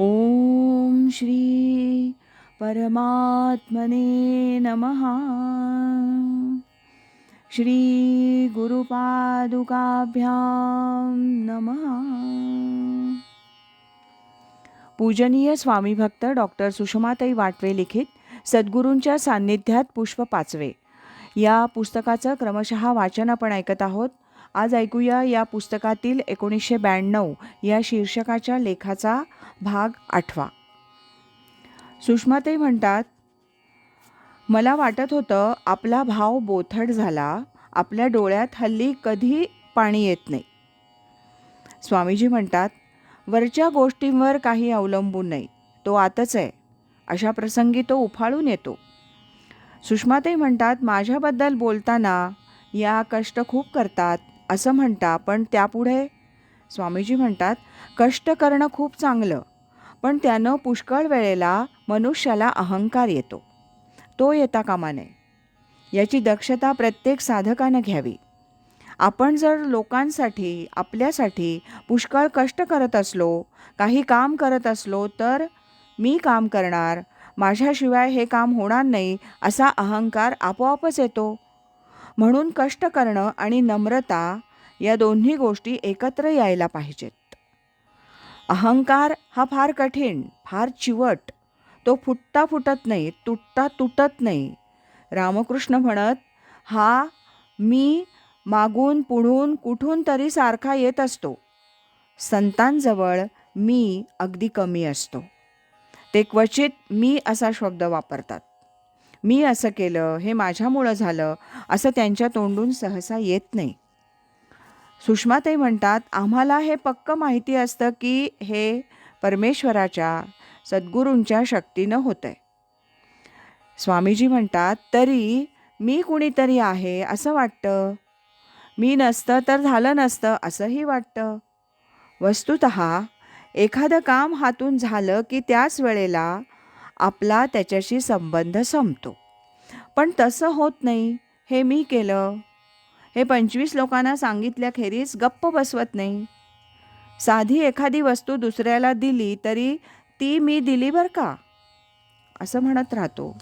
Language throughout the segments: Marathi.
ॐ श्री परमात्मने नमः। श्री गुरुपादुकाभ्यां नमः। पूजनीय स्वामी भक्त डॉक्टर सुषमाताई वाटवे लिखित सद्गुरूंच्या सान्निध्यात पुष्प पाचवे. या पुस्तकाचं क्रमशः वाचन आपण ऐकत आहोत. आज ऐकूया या पुस्तकातील एकोणीसशे ब्याण्णव या शीर्षकाच्या लेखाचा भाग आठवा. सुषमाताई म्हणतात मला वाटत होतं आपला भाव बोथट झाला आपल्या डोळ्यात हल्ली कधी पाणी येत नाही. स्वामीजी म्हणतात वरच्या गोष्टींवर काही अवलंबून नाही तो आतच आहे अशा प्रसंगी तो उफाळून येतो. सुषमाताई म्हणतात माझ्याबद्दल बोलताना या कष्ट खूप करतात असं म्हणता पण त्यापुढे स्वामीजी म्हणतात कष्ट करणं खूप चांगलं पण त्यानं पुष्कळ वेळेला मनुष्याला अहंकार येतो. तो येता कामा नये याची दक्षता प्रत्येक साधकानं घ्यावी. आपण जर लोकांसाठी आपल्यासाठी पुष्कळ कष्ट करत असलो काही काम करत असलो तर मी काम करणार माझ्याशिवाय हे काम होणार नाही असा अहंकार आपोआपच येतो. म्हणून कष्ट करणं आणि नम्रता या दोन्ही गोष्टी एकत्र यायला पाहिजेत. अहंकार हा फार कठीण फार चिवट. तो फुटता फुटत नाही तुटता तुटत नाही. रामकृष्ण म्हणत हा मी मागून पुढून कुठून तरी सारखा येत असतो. संतांजवळ मी अगदी कमी असतो. ते क्वचित मी असा शब्द वापरतात. मी असं केलं हे माझ्यामुळं झालं असं त्यांच्या तोंडून सहसा येत नाही. सुषमाताई म्हणतात आम्हाला हे पक्क माहिती असतं की हे परमेश्वराच्या सद्गुरूंच्या शक्तीनं होतं आहे स्वामीजी म्हणतात तरी मी कुणीतरी आहे असं वाटतं? मी नसतं तर झालं नसतं असंही वाटतं? वस्तुत एखादं काम हातून झालं की त्याच वेळेला आपला त्याच्याशी संबंध संपतो. पण तसं होत नाही. हे मी केलं. हे पंचवीस लोकांना सांगितल्याखेरीज गप्प बसवत नाही. साधी एखादी वस्तू दुसऱ्याला दिली तरी ती मी दिली बरं का? असं म्हणत राहतो.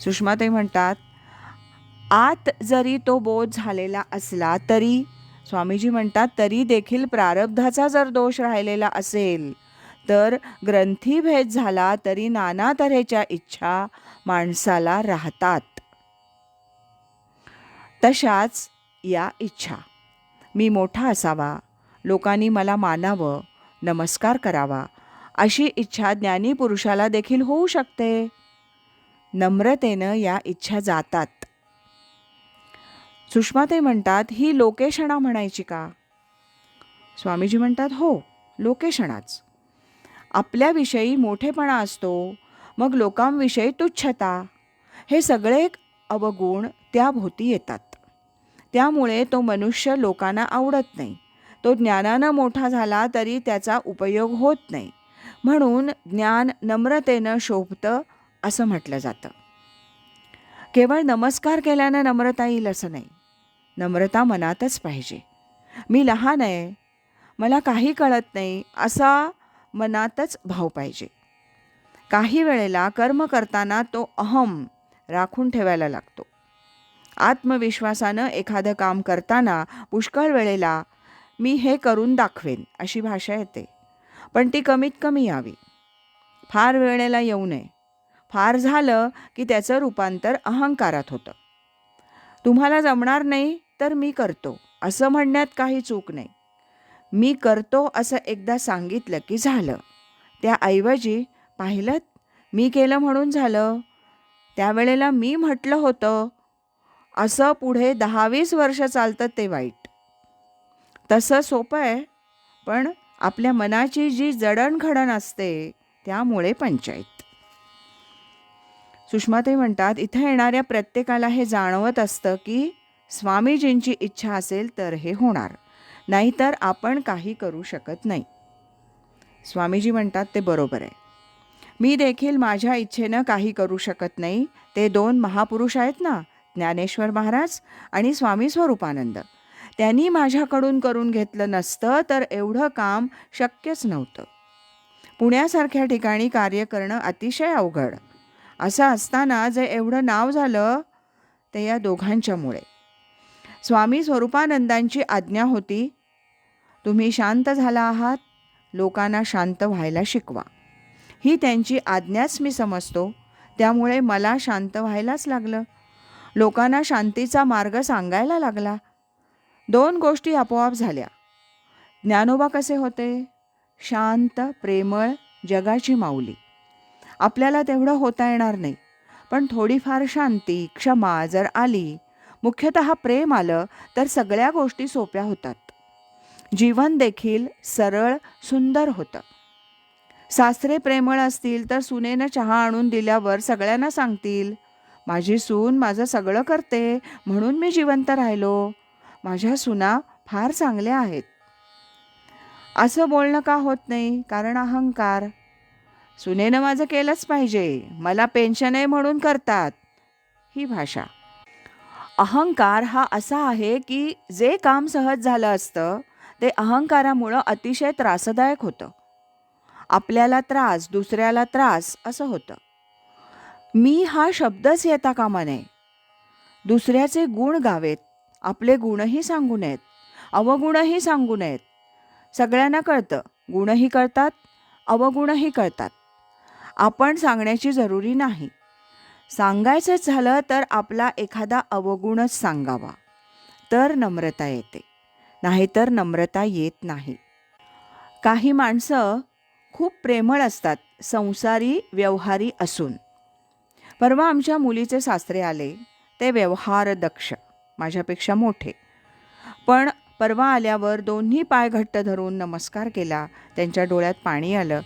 सुषमाताई म्हणतात आत जरी तो बोध झालेला असला तरी स्वामीजी म्हणतात तरी देखील प्रारब्धाचा जर दोष राहिलेला असेल तर ग्रंथीभेद झाला तरी नाना तऱ्हेच्या इच्छा माणसाला राहतात. तशाच या इच्छा. मी मोठा असावा लोकांनी मला मानावं नमस्कार करावा अशी इच्छा ज्ञानी पुरुषाला देखील होऊ शकते. नम्रतेनं या इच्छा जातात. सुषमाते म्हणतात ही लोकेशणा म्हणायची का? स्वामीजी म्हणतात हो लोकेशणाच. आपल्याविषयी मोठेपणा असतो मग लोकांविषयी तुच्छता. हे सगळे अवगुण त्याभोवती येतात. त्यामुळे तो मनुष्य लोकांना आवडत नाही. तो ज्ञानानं मोठा झाला तरी त्याचा उपयोग होत नाही. म्हणून ज्ञान नम्रतेनं शोभतं असं म्हटलं जातं. केवळ नमस्कार केल्यानं नम्रता येईल असं नाही. नम्रता मनातच पाहिजे. मी लहान आहे. मला काही कळत नाही असा मनातच भाव पाहिजे. काही वेळेला कर्म करताना तो अहम राखून ठेवायला लागतो. आत्मविश्वासानं एखादं काम करताना पुष्कळ वेळेला मी हे करून दाखवेन अशी भाषा येते. पण ती कमीत कमी यावी. फार वेळेला येऊ नये. फार झालं की त्याचं रूपांतर अहंकारात होतं. तुम्हाला जमणार नाही तर मी करतो. असं म्हणण्यात काही चूक नाही. मी करतो असं एकदा सांगितलं की झालं. त्याऐवजी पाहिलं मी केलं म्हणून झालं. त्यावेळेला मी म्हटलं होतं असं पुढे दहावीस वर्ष चालतं ते वाईट. तसं सोपं आहे पण आपल्या मनाची जी जडणघडण असते त्यामुळे पंचायत. सुषमाताई म्हणतात इथं येणाऱ्या प्रत्येकाला हे जाणवत असतं की स्वामीजींची इच्छा असेल तर हे होणार. नाहीतर आपण काही करू शकत नाही. स्वामीजी म्हणतात ते बरोबर आहे. मी देखील माझ्या इच्छेनं काही करू शकत नाही. ते दोन महापुरुष आहेत ना ज्ञानेश्वर महाराज आणि स्वामी स्वरूपानंद. त्यांनी माझ्याकडून करून घेतलं नसतं तर एवढं काम शक्यच नव्हतं. पुण्यासारख्या ठिकाणी कार्य करणं अतिशय अवघड. असं असताना जे एवढं नाव झालं ते या दोघांच्यामुळे. स्वामी स्वरूपानंदांची आज्ञा होती तुम्ही शांत झाला आहात लोकांना शांत व्हायला शिकवा. ही त्यांची आज्ञाच मी समजतो त्यामुळे मला शांत व्हायलाच लागलं. लोकांना शांतीचा मार्ग सांगायला लागला. दोन गोष्टी आपोआप झाल्या. ज्ञानोबा कसे होते? शांत प्रेमळ जगाची माऊली. आपल्याला तेवढं होता येणार नाही पण थोडीफार शांती क्षमा जर आली मुख्यतः प्रेम आलं तर सगळ्या गोष्टी सोप्या होतात. जीवन देखील सरळ सुंदर होतं. सासरे प्रेमळ असतील तर सुनेनं चहा आणून दिल्यावर सगळ्यांना सांगतील माझी सून माझं सगळं करते म्हणून मी जिवंत राहिलो. माझ्या सुना फार चांगल्या आहेत. असं बोलणं का होत नाही? कारण अहंकार. सुनेनं माझं केलंच पाहिजे. मला पेन्शन आहे म्हणून करतात. ही भाषा. अहंकार हा असा आहे की जे काम सहज झालं असतं ते अहंकारामुळं अतिशय त्रासदायक होतं. आपल्याला त्रास दुसऱ्याला त्रास असं होतं. मी हा शब्दच येता कामा नये. दुसऱ्याचे गुण गावेत आपले गुणही सांगू नयेत अवगुणही सांगू नयेत. सगळ्यांना कळतं गुणही कळतात अवगुणही कळतात. आपण सांगण्याची जरुरी नाही. सांगायचंच झालं तर आपला एखादा अवगुणच सांगावा. तर नम्रता येते. नाहीतर नम्रता येत नाही. काही माणसं खूप प्रेमळ असतात संसारी व्यवहारी असून. परवा आमच्या मुलीचे सासरे आले ते व्यवहार दक्ष माझ्यापेक्षा मोठे. पण परवा आल्यावर दोन्ही पाय घट्ट धरून नमस्कार केला त्यांच्या डोळ्यात पाणी आलं.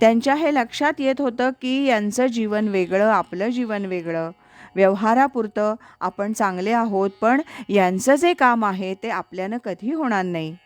त्यांच्या हे लक्षात येत होतं की यांचं जीवन वेगळं आपलं जीवन वेगळं व्यवहारापुरतं आपण चांगले आहोत पण यांचं जे काम आहे ते आपल्यानं कधी होणार नाही.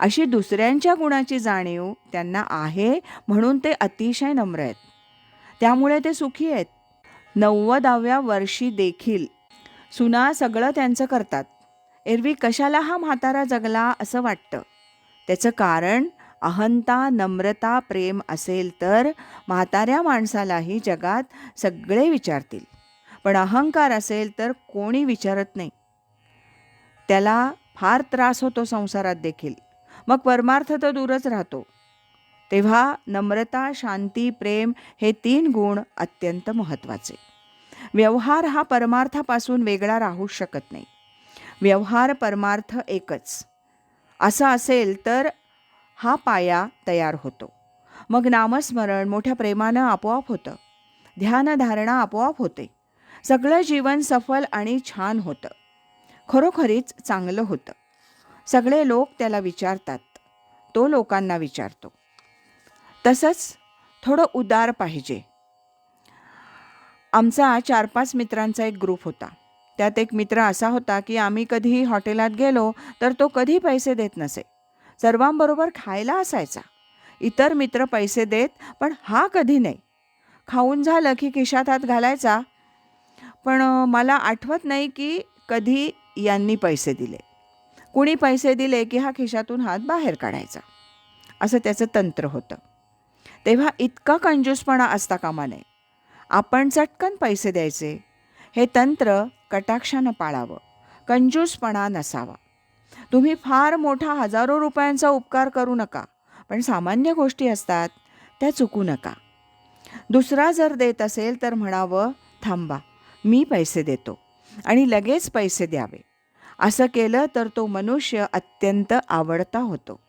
अशी दुसऱ्यांच्या गुणाची जाणीव त्यांना आहे म्हणून ते अतिशय नम्र आहेत. त्यामुळे ते सुखी आहेत. नव्वदाव्या वर्षी देखील सुना सगळं त्यांचं करतात. एरवी कशाला हा म्हातारा जगला असं वाटतं? त्याचं कारण अहंता नम्रता प्रेम असेल तर म्हाताऱ्या माणसालाही जगात सगळे विचारतील. पण अहंकार असेल तर कोणी विचारत नाही. त्याला फार त्रास होतो संसारात देखील. मग परमार्थ तर दूरच राहतो. तेव्हा नम्रता शांती प्रेम हे तीन गुण अत्यंत महत्त्वाचे. व्यवहार हा परमार्थापासून वेगळा राहू शकत नाही. व्यवहार परमार्थ एकच. असं असेल तर हा पाया तयार होतो. मग नामस्मरण मोठ्या प्रेमानं आपोआप होतं. ध्यानधारणा आपोआप होते. सगळं जीवन सफल आणि छान होतं. खरोखरीच चांगलं होतं. सगळे लोक त्याला विचारतात. तो लोकांना विचारतो. तसंच थोडं उदार पाहिजे. आमचा चार पाच मित्रांचा एक ग्रुप होता. त्यात एक मित्र असा होता की आम्ही कधी हॉटेलात गेलो तर तो कधी पैसे देत नसे. सर्वांबरोबर खायला असायचा. इतर मित्र पैसे देत पण हा कधी नाही. खाऊन झालं की खिशात हात घालायचा पण मला आठवत नाही की कधी यांनी पैसे दिले. कुणी पैसे दिले की हा खिशातून हात बाहेर काढायचा? असं त्याचं तंत्र होतं. तेव्हा इतका कंजूसपणा असता कामा नये. आपण चटकन पैसे द्यायचे. हे तंत्र कटाक्षानं पाळावं. कंजूसपणा नसावा. तुम्ही फार मोठा हजारो रुपयांचा उपकार करू नका. पण सामान्य गोष्टी असतात त्या चुकू नका. दुसरा जर देत असेल तर म्हणावं थांबा मी पैसे देतो आणि लगेच पैसे द्यावे. असं केलं तर तो मनुष्य अत्यंत आवडता होतो.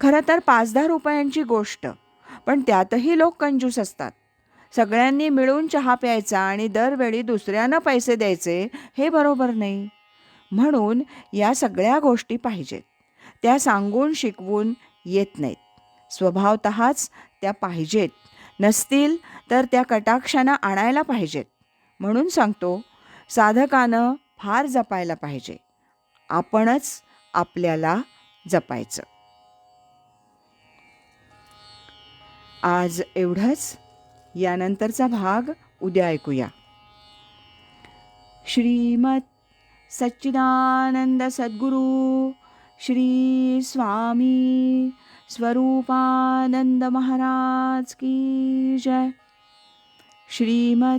खरं तर पाच दहा रुपयांची गोष्ट पण त्यातही लोक कंजूस असतात. सगळ्यांनी मिळून चहा प्यायचा आणि दरवेळी दुसऱ्यांना पैसे द्यायचे हे बरोबर नाही. म्हणून या सगळ्या गोष्टी पाहिजेत. त्या सांगून शिकवून येत नाहीत. स्वभावतःच त्या पाहिजेत. नसतील तर त्या कटाक्षानं आणायला पाहिजेत. म्हणून सांगतो साधकानं फार जपायला पाहिजे. आपणच आपल्याला जपायचं. आज एवढंच. यानंतरचा भाग उद्या ऐकूया. श्रीमत सच्चिदानंद सद्गुरू श्री स्वामी स्वरूपानंद महाराज की जय. श्रीमत